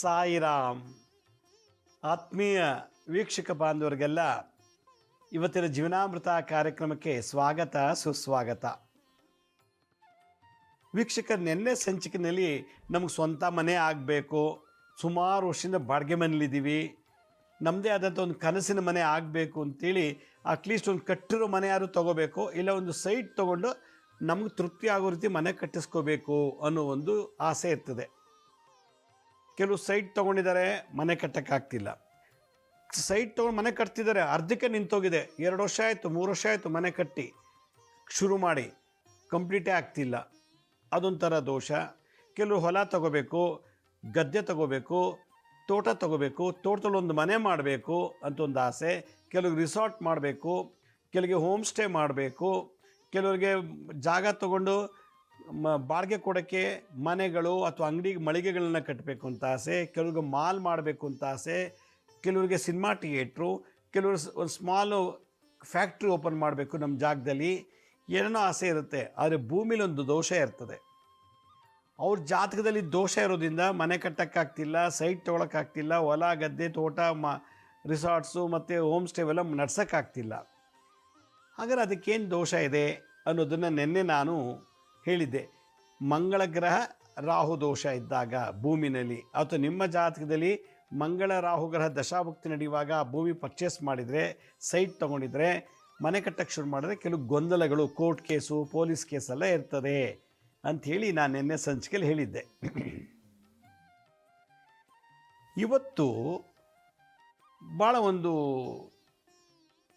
ಸಾಯಿರಾಮ್, ಆತ್ಮೀಯ ವೀಕ್ಷಕ ಬಾಂಧವರಿಗೆಲ್ಲ ಇವತ್ತಿನ ಜೀವನಾಮೃತ ಕಾರ್ಯಕ್ರಮಕ್ಕೆ ಸ್ವಾಗತ, ಸುಸ್ವಾಗತ. ವೀಕ್ಷಕ, ನಿನ್ನೆ ಸಂಚಿಕೆಯಲ್ಲಿ ನಮಗೆ ಸ್ವಂತ ಮನೆ ಆಗಬೇಕು. ಸುಮಾರು ವರ್ಷದಿಂದ ಬಾಡಿಗೆ ಮನೇಲಿದ್ದೀವಿ ನಮ್ಮದೇ ಆದಂಥ ಒಂದು ಕನಸಿನ ಮನೆ ಆಗಬೇಕು ಅಂತೇಳಿ ಅಟ್ಲೀಸ್ಟ್ ಒಂದು ಕಟ್ಟಿರೋ ಮನೆ ಯಾರು ತೊಗೋಬೇಕು, ಇಲ್ಲ ಒಂದು ಸೈಟ್ ತೊಗೊಂಡು ನಮ್ಗೆ ತೃಪ್ತಿ ಆಗೋ ರೀತಿ ಮನೆ ಕಟ್ಟಿಸ್ಕೋಬೇಕು ಅನ್ನೋ ಒಂದು ಆಸೆ ಇರ್ತದೆ. ಕೆಲವು ಸೈಟ್ ತೊಗೊಂಡಿದ್ದಾರೆ, ಮನೆ ಕಟ್ಟೋಕ್ಕಾಗ್ತಿಲ್ಲ ಸೈಟ್ ತೊಗೊಂಡು ಮನೆ ಕಟ್ತಿದ್ದಾರೆ, ಅರ್ಧಕ್ಕೆ ನಿಂತೋಗಿದೆ. ಎರಡು ವರ್ಷ ಆಯಿತು, ಮೂರು ವರ್ಷ ಆಯಿತು ಮನೆ ಕಟ್ಟಿ. ಶುರು ಮಾಡಿ, ಕಂಪ್ಲೀಟೇ ಆಗ್ತಿಲ್ಲ. ಅದೊಂಥರ ದೋಷ. ಕೆಲವು ಹೊಲ ತಗೋಬೇಕು, ಗದ್ದೆ ತಗೋಬೇಕು, ತೋಟ ತಗೋಬೇಕು ತೋಟದಲ್ಲಿ ಒಂದು ಮನೆ ಮಾಡಬೇಕು ಅಂತ ಒಂದು ಆಸೆ. ಕೆಲವ್ರಿಗೆ ರಿಸಾರ್ಟ್ ಮಾಡಬೇಕು, ಕೆಲವರಿಗೆ ಹೋಮ್ ಸ್ಟೇ ಮಾಡಬೇಕು, ಕೆಲವರಿಗೆ ಜಾಗ ತಗೊಂಡು ಮ, ಬಾಡಿಗೆ ಕೊಡೋಕ್ಕೆ ಮನೆಗಳು ಅಥವಾ ಅಂಗಡಿ ಮಳಿಗೆಗಳನ್ನು ಕಟ್ಟಬೇಕು ಅಂತ ಆಸೆ, ಕೆಲವ್ರಿಗೆ ಮಾಲ್ ಮಾಡಬೇಕು ಅಂತ ಆಸೆ, ಕೆಲವರಿಗೆ ಸಿನಿಮಾ ಥಿಯೇಟ್ರು, ಕೆಲವರು ಒಂದು ಸ್ಮಾಲು ಫ್ಯಾಕ್ಟ್ರಿ ಓಪನ್ ಮಾಡಬೇಕು ನಮ್ಮ ಜಾಗದಲ್ಲಿ, ಏನೇನೋ ಆಸೆ ಇರುತ್ತೆ, ಆದರೆ ಭೂಮಿಲಿ ಒಂದು ದೋಷ ಇರ್ತದೆ. ಅವ್ರ ಜಾತಕದಲ್ಲಿ ದೋಷ ಇರೋದ್ರಿಂದ ಮನೆ ಕಟ್ಟೋಕ್ಕಾಗ್ತಿಲ್ಲ, ಸೈಟ್ ತೊಗೊಳಕ್ಕಾಗ್ತಿಲ್ಲ, ಹೊಲ, ಗದ್ದೆ, ತೋಟ, ಮ, ರಿಸಾರ್ಟ್ಸು ಮತ್ತು ಹೋಮ್ ಸ್ಟೇ ಎಲ್ಲ ನಡ್ಸೋಕ್ಕಾಗ್ತಿಲ್ಲ. ಹಾಗಾದ್ರೆ ಅದಕ್ಕೇನು ದೋಷ ಇದೆ ಅನ್ನೋದನ್ನು ನಿನ್ನೆ ನಾನು ಹೇಳಿದ್ದೆ, ಮಂಗಳ ಗ್ರಹ ರಾಹು ದೋಷ ಇದ್ದಾಗ ಭೂಮಿನಲ್ಲಿ. ಅಥವಾ ನಿಮ್ಮ ಜಾತಕದಲ್ಲಿ ಮಂಗಳ ರಾಹು ಗ್ರಹ ದಶಾಭಕ್ತಿ ನಡೆಯುವಾಗ ಭೂಮಿ ಪರ್ಚೇಸ್ ಮಾಡಿದರೆ ಸೈಟ್ ತೊಗೊಂಡಿದ್ರೆ, ಮನೆ ಕಟ್ಟಕ್ಕೆ ಶುರು ಮಾಡಿದ್ರೆ ಕೆಲವು ಗೊಂದಲಗಳು ಕೋರ್ಟ್ ಕೇಸು ಪೊಲೀಸ್ ಕೇಸೆಲ್ಲ ಇರ್ತದೆ ಅಂಥೇಳಿ ನಾನು ನಿನ್ನೆ ಸಂಚಿಕೆಯಲ್ಲಿ ಹೇಳಿದ್ದೆ. ಇವತ್ತು ಭಾಳ ಒಂದು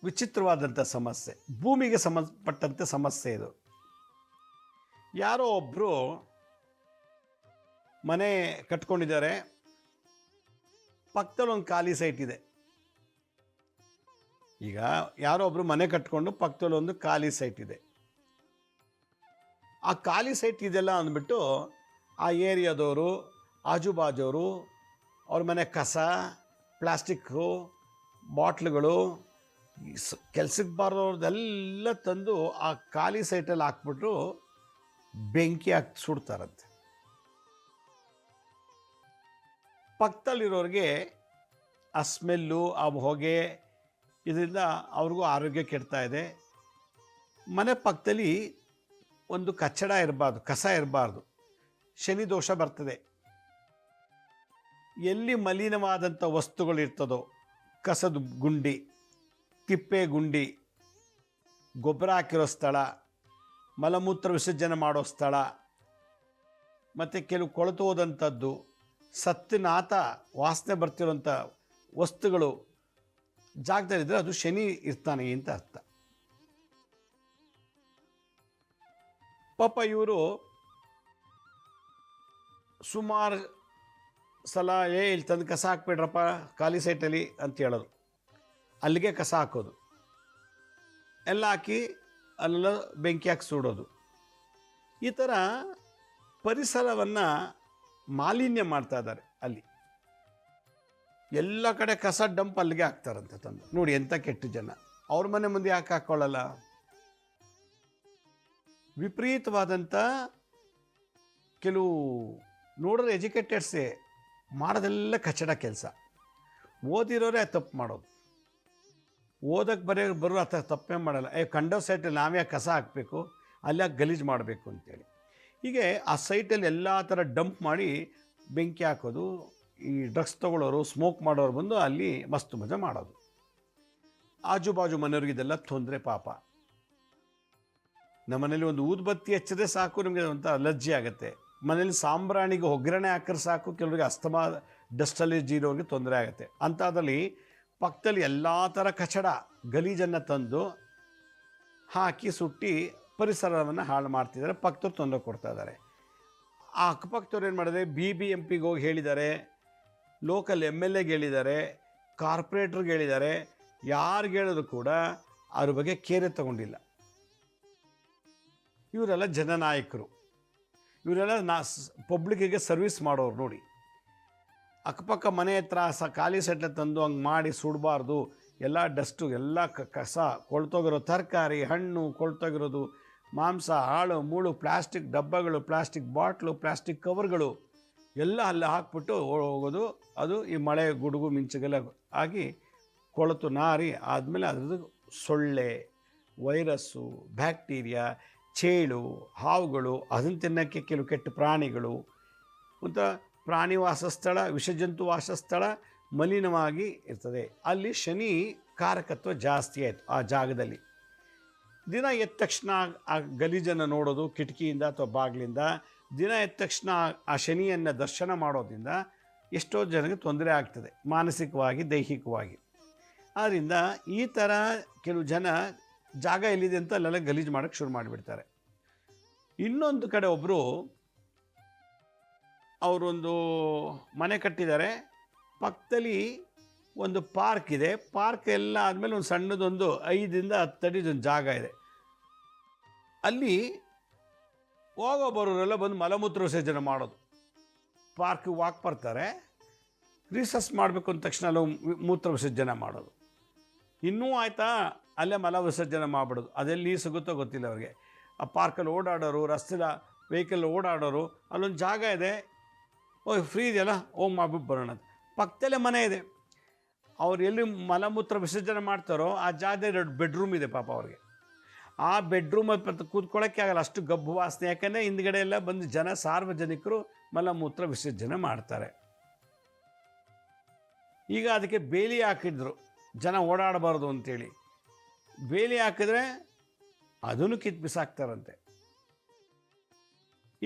ವಿಚಿತ್ರವಾದಂಥ ಸಮಸ್ಯೆ, ಭೂಮಿಗೆ ಸಂಬಂಧಪಟ್ಟಂತೆ ಸಮಸ್ಯೆ ಇದು. ಯಾರೋ ಒಬ್ಬರು ಮನೆ ಕಟ್ಕೊಂಡಿದ್ದಾರೆ. ಪಕ್ಕದಲ್ಲೊಂದು ಖಾಲಿ ಸೈಟ್ ಇದೆ. ಈಗ ಯಾರೋ ಒಬ್ಬರು ಮನೆ ಕಟ್ಕೊಂಡು ಪಕ್ಕದಲ್ಲೊಂದು ಖಾಲಿ ಸೈಟ್ ಇದೆ. ಆ ಖಾಲಿ ಸೈಟ್ ಇದೆಲ್ಲ ಅಂದ್ಬಿಟ್ಟು ಆ ಏರಿಯಾದವರು, ಆಜುಬಾಜವರು, ಅವ್ರ ಮನೆ ಕಸ, ಪ್ಲಾಸ್ಟಿಕ್ಕು, ಬಾಟ್ಲುಗಳು ಕೆಲ್ಸಕ್ಕೆ ಬಾರದವ್ರದ್ದೆಲ್ಲ ತಂದು ಆ ಖಾಲಿ ಸೈಟಲ್ಲಿ ಹಾಕ್ಬಿಟ್ಟು ಬೆಂಕಿ ಹಾಕಿ ಸುಡ್ತಾರಂತೆ. ಪಕ್ಕದಲ್ಲಿರೋರಿಗೆ ಆ ಸ್ಮೆಲ್ಲು, ಆ ಹೊಗೆ ಇದರಿಂದ ಅವ್ರಿಗೂ ಆರೋಗ್ಯ ಕೆಡ್ತಾ ಇದೆ. ಮನೆ ಪಕ್ಕದಲ್ಲಿ ಒಂದು ಕಚ್ಚಡ ಇರಬಾರ್ದು, ಕಸ ಇರಬಾರ್ದು. ಶನಿ ದೋಷ ಬರ್ತದೆ. ಎಲ್ಲಿ ಮಲಿನವಾದಂಥ ವಸ್ತುಗಳಿರ್ತದೋ ಕಸದ ಗುಂಡಿ, ತಿಪ್ಪೆ ಗುಂಡಿ, ಗೊಬ್ಬರ ಹಾಕಿರೋ ಸ್ಥಳ ಮಲಮೂತ್ರ ವಿಸರ್ಜನೆ ಮಾಡೋ ಸ್ಥಳ, ಮತ್ತು ಕೆಲವು ಕೊಳತು ಹೋದಂಥದ್ದು ಸತ್ತಿನಾಥ ವಾಸನೆ ಬರ್ತಿರೋಂಥ ವಸ್ತುಗಳು ಜಾಗದಲ್ಲಿದ್ದರೆ ಅದು ಶನಿ ಇರ್ತಾನೆ ಅಂತ ಅರ್ಥ. ಪಾಪ ಇವರು ಸುಮಾರು ಸಲ, ಏ, ಇಲ್ಲಿ ತಂದು ಕಸ ಹಾಕ್ಬಿಡ್ರಪ್ಪ, ಖಾಲಿ ಸೈಟಲ್ಲಿ ಅಂತ ಹೇಳೋದು. ಅಲ್ಲಿಗೆ ಕಸ ಹಾಕೋದು. ಎಲ್ಲ ಹಾಕಿ ಅಲ್ಲೆಲ್ಲ ಬೆಂಕಿ ಹಾಕಿ ಸುಡೋದು. ಈ ಥರ ಪರಿಸರವನ್ನು ಮಾಲಿನ್ಯ ಮಾಡ್ತಾ ಇದ್ದಾರೆ ಅಲ್ಲಿ. ಎಲ್ಲ ಕಡೆ ಕಸ ಡಂಪ್ ಅಲ್ಲಿಗೆ ಹಾಕ್ತಾರಂತೆ ತಂದು. ನೋಡಿ ಎಂಥ ಕೆಟ್ಟ ಜನ. ಅವ್ರ ಮನೆ ಮುಂದೆ ಯಾಕೆ ಹಾಕ್ಕೊಳ್ಳಲ್ಲ ವಿಪರೀತವಾದಂಥ ಕೆಲವು ನೋಡಿದ್ರೆ ಎಜುಕೇಟೆಡ್ಸೇ ಮಾಡೋದೆಲ್ಲ ಕಚಡ ಕೆಲಸ. ಓದಿರೋರೇ ತಪ್ಪು ಮಾಡೋದು. ಓದಕ್ಕೆ ಬರೆಯ ಬರೋ ಅಥ ತಪ್ಪೇ ಮಾಡಲ್ಲ. ಏ, ಕಂಡೋ ಸೈಟಲ್ಲಿ ನಾವೇ ಕಸ ಹಾಕಬೇಕು ಅಲ್ಲಿ ಗಲೀಜು ಮಾಡಬೇಕು ಅಂತೇಳಿ. ಹೀಗೆ ಆ ಸೈಟಲ್ಲಿ ಎಲ್ಲ ಥರ ಡಂಪ್ ಮಾಡಿ ಬೆಂಕಿ ಹಾಕೋದು, ಈ ಡ್ರಗ್ಸ್ ತೊಗೊಳ್ಳೋರು, ಸ್ಮೋಕ್ ಮಾಡೋರು ಬಂದು ಅಲ್ಲಿ ಮಸ್ತು ಮಜಾ ಮಾಡೋದು. ಆಜು ಬಾಜು ಮನೆಯವ್ರಿಗೆ ಇದೆಲ್ಲ ತೊಂದರೆ ಪಾಪ. ನಮ್ಮನೇಲಿ ಒಂದು ಊದುಬತ್ತಿ ಹಚ್ಚಿದ್ರೆ ಸಾಕು, ನಿಮಗೆ ಒಂಥರ ಅಲರ್ಜಿ ಆಗುತ್ತೆ. ಮನೇಲಿ ಸಾಂಬ್ರಾಣಿಗೆ ಒಗ್ಗರಣೆ ಹಾಕಿದ್ರೆ ಸಾಕು, ಕೆಲವರಿಗೆ ಅಸ್ತಮಾ ಅಲರ್ಜಿ ಇರೋರಿಗೆ ತೊಂದರೆ ಆಗುತ್ತೆ. ಅಂಥದ್ರಲ್ಲಿ ಪಕ್ಕದಲ್ಲಿ ಎಲ್ಲ ಥರ ಕಚಡ ಗಲೀಜನ್ನು ತಂದು ಹಾಕಿ ಸುಟ್ಟಿ ಪರಿಸರವನ್ನು ಹಾಳು ಮಾಡ್ತಿದ್ದಾರೆ. ಪಕ್ಕದವ್ರು ತೊಂದರೆ ಕೊಡ್ತಾ ಇದ್ದಾರೆ. ಆ ಅಕ್ಕಪಕ್ಕದವ್ರು ಏನು ಮಾಡಿದ್ರೆ ಬಿ ಬಿ ಎಂ ಪಿಗೆ ಹೋಗಿ ಹೇಳಿದ್ದಾರೆ. ಲೋಕಲ್ ಎಂ ಎಲ್ ಎಗೆ ಹೇಳಿದ್ದಾರೆ. ಕಾರ್ಪೊರೇಟ್ರಿಗೆ ಹೇಳಿದ್ದಾರೆ. ಯಾರು ಹೇಳಿದ್ರು ಕೂಡ ಅದ್ರ ಬಗ್ಗೆ ಕೇರೆ ತಗೊಂಡಿಲ್ಲ. ಇವರೆಲ್ಲ ಜನನಾಯಕರು. ಇವರೆಲ್ಲ ನಾ ಪಬ್ಲಿಕ್ಕಿಗೆ ಸರ್ವಿಸ್ ಮಾಡೋರು ನೋಡಿ. ಅಕ್ಕಪಕ್ಕ ಮನೆ ಹತ್ರ ಸ ಖಾಲಿ ಸೆಟ್ಲೆ ತಂದು ಹಂಗೆ ಮಾಡಿ ಸುಡಬಾರ್ದು. ಎಲ್ಲ ಡಸ್ಟು ಎಲ್ಲ ಕ- ಕಸ ಕೊಳ್ತೋಗಿರೋ ತರಕಾರಿ, ಹಣ್ಣು ಕೊಳ್ತೋಗಿರೋದು, ಮಾಂಸ, ಹಾಳು, ಮೂಳು ಪ್ಲಾಸ್ಟಿಕ್ ಡಬ್ಬಗಳು ಪ್ಲಾಸ್ಟಿಕ್ ಬಾಟ್ಲು ಪ್ಲಾಸ್ಟಿಕ್ ಕವರ್ಗಳು ಎಲ್ಲ ಅಲ್ಲಿ ಹಾಕ್ಬಿಟ್ಟು ಹೋಗೋದು. ಅದು ಈ ಮಳೆ ಗುಡುಗು ಮಿಂಚುಗೆಲ್ಲ ಆಗಿ ಕೊಳತು ನಾರಿ ಆದಮೇಲೆ ಅದ್ರದ್ದು ಸೊಳ್ಳೆ, ವೈರಸ್ಸು, ಬ್ಯಾಕ್ಟೀರಿಯಾ, ಚೇಳು, ಹಾವುಗಳು ಅದನ್ನು ತಿನ್ನೋಕ್ಕೆ ಕೆಲವು ಕೆಟ್ಟ ಪ್ರಾಣಿಗಳು ಮತ್ತು ಪ್ರಾಣಿ ವಾಸಸ್ಥಳ ವಿಷಜಂತು ವಾಸಸ್ಥಳ ಮಲಿನವಾಗಿ ಇರ್ತದೆ. ಅಲ್ಲಿ ಶನಿ ಕಾರಕತ್ವ ಜಾಸ್ತಿ ಆಯಿತು ಆ ಜಾಗದಲ್ಲಿ. ದಿನ ಎದ್ದ ತಕ್ಷಣ ಆ ಗಲೀಜನ್ನು ನೋಡೋದು, ಕಿಟಕಿಯಿಂದ ಅಥವಾ ಬಾಗಿಲಿಂದ ದಿನ ಎದ್ದ ತಕ್ಷಣ ಆ ಶನಿಯನ್ನು ದರ್ಶನ ಮಾಡೋದ್ರಿಂದ ಎಷ್ಟೋ ಜನಕ್ಕೆ ತೊಂದರೆ ಆಗ್ತದೆ, ಮಾನಸಿಕವಾಗಿ, ದೈಹಿಕವಾಗಿ. ಆದ್ದರಿಂದ ಈ ಥರ ಕೆಲವು ಜನ ಜಾಗ ಎಲ್ಲಿದೆ ಅಂತ ಅಲ್ಲೆಲ್ಲ ಗಲೀಜು ಮಾಡೋಕ್ಕೆ ಶುರು ಮಾಡಿಬಿಡ್ತಾರೆ. ಇನ್ನೊಂದು ಕಡೆ ಒಬ್ಬರು ಅವರೊಂದು ಮನೆ ಕಟ್ಟಿದ್ದಾರೆ. ಪಕ್ಕದಲ್ಲಿ ಒಂದು ಪಾರ್ಕ್ ಇದೆ. ಪಾರ್ಕ್ ಎಲ್ಲ ಆದಮೇಲೆ ಒಂದು ಸಣ್ಣದೊಂದು ಐದರಿಂದ ಹತ್ತು ಅಡಿದೊಂದು ಜಾಗ ಇದೆ. ಅಲ್ಲಿ ಹೋಗೋ ಬರೋರೆಲ್ಲ ಬಂದು ಮಲಮೂತ್ರ ವಿಸರ್ಜನೆ ಮಾಡೋದು. ಪಾರ್ಕ್ ವಾಕ್ ಬರ್ತಾರೆ ರಿಸರ್ಚ್ ಮಾಡಬೇಕು ಅಂದ ತಕ್ಷಣ ಅಲ್ಲಿ ಮೂತ್ರ ವಿಸರ್ಜನೆ ಮಾಡೋದು. ಇನ್ನೂ ಆಯಿತಾ, ಅಲ್ಲೇ ಮಲ ವಿಸರ್ಜನೆ ಮಾಡಿಬಿಡೋದು. ಅದೆಲ್ಲಿ ನೀರು ಸಿಗುತ್ತೋ ಗೊತ್ತಿಲ್ಲ ಅವ್ರಿಗೆ. ಆ ಪಾರ್ಕಲ್ಲಿ ಓಡಾಡೋರು, ರಸ್ತೆಲ ವೆಹಿಕಲ್ ಓಡಾಡೋರು, ಅಲ್ಲೊಂದು ಜಾಗ ಇದೆ. ಓ ಫ್ರೀ ಇದೆಯಲ್ಲ? ಓಮ್ ಮಾಡ್ಬಿಟ್ಟು ಬರೋಣ ಪಕ್ಕದಲ್ಲೇ ಮನೆ ಇದೆ. ಅವ್ರು ಎಲ್ಲಿ ಮಲಮೂತ್ರ ವಿಸರ್ಜನೆ ಮಾಡ್ತಾರೋ ಆ ಜಾಗ ಎರಡು ಬೆಡ್ರೂಮ್ ಇದೆ ಪಾಪ ಅವ್ರಿಗೆ. ಆ ಬೆಡ್ರೂಮ್ ಕೂತ್ಕೊಳ್ಳೋಕ್ಕೆ ಆಗಲ್ಲ. ಅಷ್ಟು ಗಬ್ಬು ವಾಸನೆ. ಯಾಕಂದರೆ ಹಿಂದ್ಗಡೆ ಎಲ್ಲ ಬಂದು ಜನ, ಸಾರ್ವಜನಿಕರು ಮಲಮೂತ್ರ ವಿಸರ್ಜನೆ ಮಾಡ್ತಾರೆ. ಈಗ ಅದಕ್ಕೆ ಬೇಲಿ ಹಾಕಿದ್ರು. ಜನ ಓಡಾಡಬಾರ್ದು ಅಂತೇಳಿ. ಬೇಲಿ ಹಾಕಿದ್ರೆ ಅದನ್ನು ಕಿತ್ ಬಿಸಾಕ್ತಾರಂತೆ